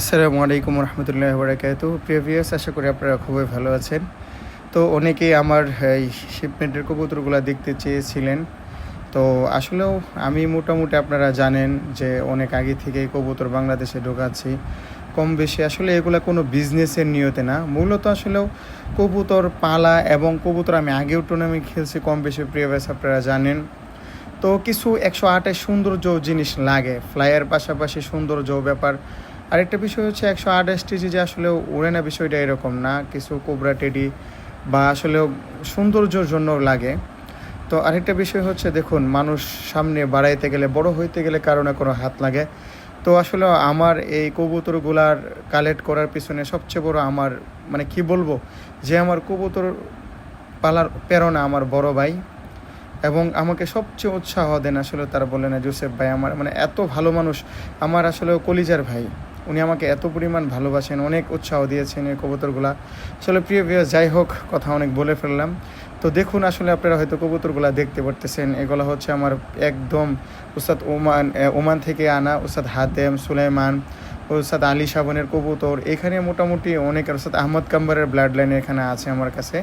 আসসালামু আলাইকুম রহমতুল্লাহ বরাকাতু। প্রিভিয়াস আশা করি আপনারা খুবই ভালো আছেন। তো অনেকেই আমার, এই শিপমেন্টের কবুতরগুলো দেখতে চেয়েছিলেন। তো আসলেও আমি মোটামুটি আপনারা জানেন যে অনেক আগে থেকেই কবুতর বাংলাদেশে ঢোকাচ্ছি। কম বেশি আসলে এগুলো কোনো বিজনেসের নিয়তে না। মূলত আসলেও কবুতর পালা এবং কবুতর আমি আগেও টুর্নামেন্ট খেলছি, কম বেশি প্রিভিয়াস আপনারা জানেন। তো কিছু একশো আটের সৌন্দর্য জিনিস লাগে। ফ্লাইয়ের পাশাপাশি সৌন্দর্য ব্যাপার আরেকটা বিষয় হচ্ছে একশো আট যে আসলে উড়ে না বিষয়টা এরকম না, কিছু কোবরা টেডি বা আসলে সৌন্দর্যর জন্য লাগে। তো আরেকটা বিষয় হচ্ছে দেখুন, মানুষ সামনে বাড়াইতে গেলে, বড় হইতে গেলে কারও না কোনো হাত লাগে। তো আসলে আমার এই কবুতরগুলার কালেক্ট করার পিছনে সবচেয়ে বড় আমার মানে কি বলব, যে আমার কবুতর পালার প্রেরণা আমার বড় ভাই। এবং আমাকে সবচেয়ে উৎসাহ দেন আসলে তারা বললেন জোসেফ ভাই, আমার মানে এত ভালো মানুষ, আমার আসলে কলিজার ভাই। উনি আমাকে এত পরিমাণ ভালোবাসেন, অনেক উৎসাহ দিয়েছেন এই কবুতরগুলা। আসলে প্রিয় প্রিয় যাই হোক, কথা অনেক বলে ফেললাম। তো দেখুন, আসলে আপনারা হয়তো কবুতরগুলা দেখতে পারতেছেন। এগুলো হচ্ছে আমার একদম উস্তাদ ওমান ওমান থেকে আনা উস্তাদ হাতেম, সুলাইমান, উস্তাদ আলী সাবনের কবুতর। এখানে মোটামুটি অনেক উস্তাদ আহমদ কাম্বারের ব্লাড লাইন এখানে আছে আমার কাছে।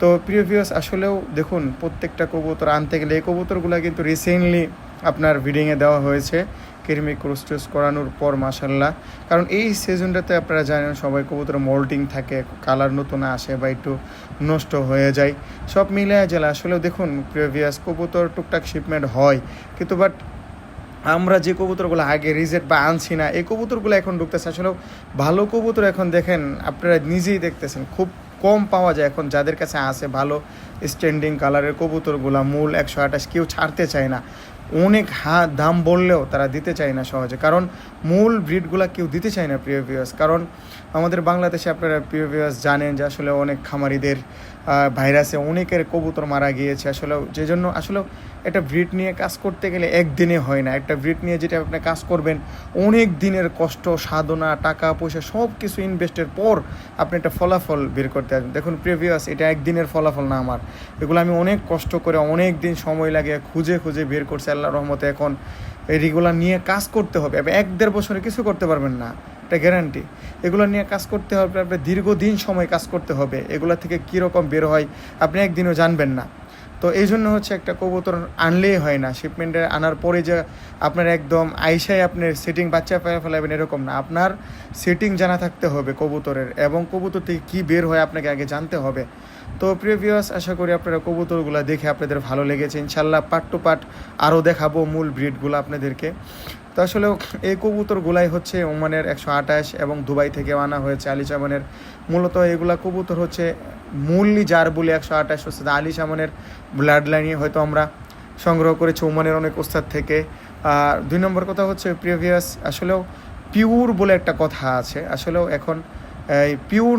তো প্রিয় ভিউয়ার্স আসলেও দেখুন, প্রত্যেকটা কবুতর আনতে গেলে এই কবুতরগুলো কিন্তু রিসেন্টলি আপনার ব্রিডিংয়ে দেওয়া হয়েছে। কৃমি ক্রোস্টেস করানোর পর মাসাল্লাহ কারণ এই সিজনটাতে আপনারা জানেন সবাই কবুতর মোল্টিং থাকে কালার নতুন আসে বা একটু নষ্ট হয়ে যায়। সব মিলে জেলা আসলে দেখুন প্রিভিয়াস কবুতর টুকটাক শিপমেন্ট হয়। কিন্তু বাট আমরা যে কবুতরগুলো আগে রিজেট বা আনছি না, এই কবুতরগুলো এখন ঢুকতেছে। আসলে ভালো কবুতর এখন দেখেন, আপনারা নিজেই দেখতেছেন, খুব কম পাওয়া যায় এখন যাদের কাছে আছে ভালো স্ট্যান্ডিং কালারের কবুতরগুলো, মূল একশো আঠাশ কেউ ছাড়তে চায় না। অনেক হা দাম বললেও তারা দিতে চায় না সহজে। কারণ মূল ব্রিডগুলা কেউ দিতে চায় না প্রিয় ভিউয়ার্স কারণ আমাদের বাংলাদেশে আপনারা প্রিয় ভিউয়ার্স জানেন যে আসলে অনেক খামারিদের ভাইরাসে অনেকের কবুতর মারা গিয়েছে। আসলে যে জন্য আসলে একটা ব্রিড নিয়ে কাজ করতে গেলে একদিনে হয় না। একটা ব্রিড নিয়ে যেটা আপনি কাজ করবেন, অনেক দিনের কষ্ট, সাধনা, টাকা পয়সা সব কিছু ইনভেস্টের পর আপনি একটা ফলাফল বের করতে আসবেন। দেখুন প্রিভিয়াস এটা একদিনের ফলাফল না আমার। এগুলো আমি অনেক কষ্ট করে অনেক দিন সময় লাগে খুঁজে খুঁজে বের করছি আল্লাহ রহমতে। এখন এইগুলো নিয়ে কাজ করতে হবে। আপনি এক দেড় বছরে কিছু করতে পারবেন না। এটা গ্যারান্টি এগুলো নিয়ে কাজ করতে হবে আপনার দীর্ঘদিন সময় কাজ করতে হবে। এগুলো থেকে কীরকম বের হয়, আপনি একদিনও জানবেন না। তো এই জন্য হচ্ছে একটা কবুতর আনলেই হয় না শিপমেন্টে আনার পরে যে আপনার একদম আইসাই আপনার সেটিং বাচ্চা পেয়ে ফেলাবেন এরকম না। আপনার সেটিং জানা থাকতে হবে কবুতরের এবং কবুতর থেকে কী বের হয় আপনাকে আগে জানতে হবে। তো প্রিভিয়াস আশা করি আপনারা কবুতরগুলো দেখে আপনাদের ভালো লেগেছে। ইনশাল্লাহ পার্ট টু পার্ট আরও দেখাবো মূল ব্রিডগুলো আপনাদেরকে। তো আসলে এই কবুতরগুলাই হচ্ছে ওমানের একশো আঠাশ এবং দুবাই থেকে আনা হয়েছে আলী চামানের মূলত এগুলা কবুতর হচ্ছে মূল্যি যার বলে একশো আঠাশ হচ্ছে আলী চামানের ব্লাড লাইনে হয়তো আমরা সংগ্রহ করেছি ওমানের অনেক ওস্তাদ থেকে। আর দুই নম্বর কথা হচ্ছে প্রিভিয়াস আসলেও পিওর বলে একটা কথা আছে। আসলেও এখন এই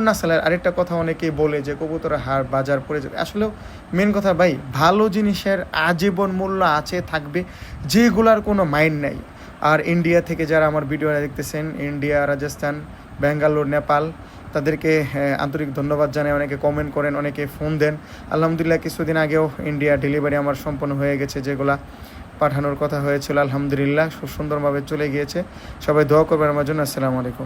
না সালের আরেকটা কথা অনেকেই বলে যে কবুতরের হার বাজার পড়ে যাবে। আসলেও মেন কথা ভাই, ভালো জিনিসের আজীবন মূল্য আছে, থাকবে, যেগুলার কোনো মাইন্ড নাই। আর ইন্ডিয়া থেকে যারা আমার ভিডিও দেখতেছেন ইন্ডিয়া রাজস্থান ব্যাঙ্গালোর নেপাল তাদেরকে আন্তরিক ধন্যবাদ জানাই। অনেকে কমেন্ট করেন, অনেকে ফোন দেন। আলহামদুলিল্লাহ, কিছুদিন আগেও ইন্ডিয়া ডেলিভারি আমার সম্পন্ন হয়ে গেছে, যেগুলা পাঠানোর কথা হয়েছিল। আলহামদুলিল্লাহ, খুব সুন্দরভাবে চলে গিয়েছে। সবাই দোয়া করবেন আমার জন্য। আসসালামু আলাইকুম।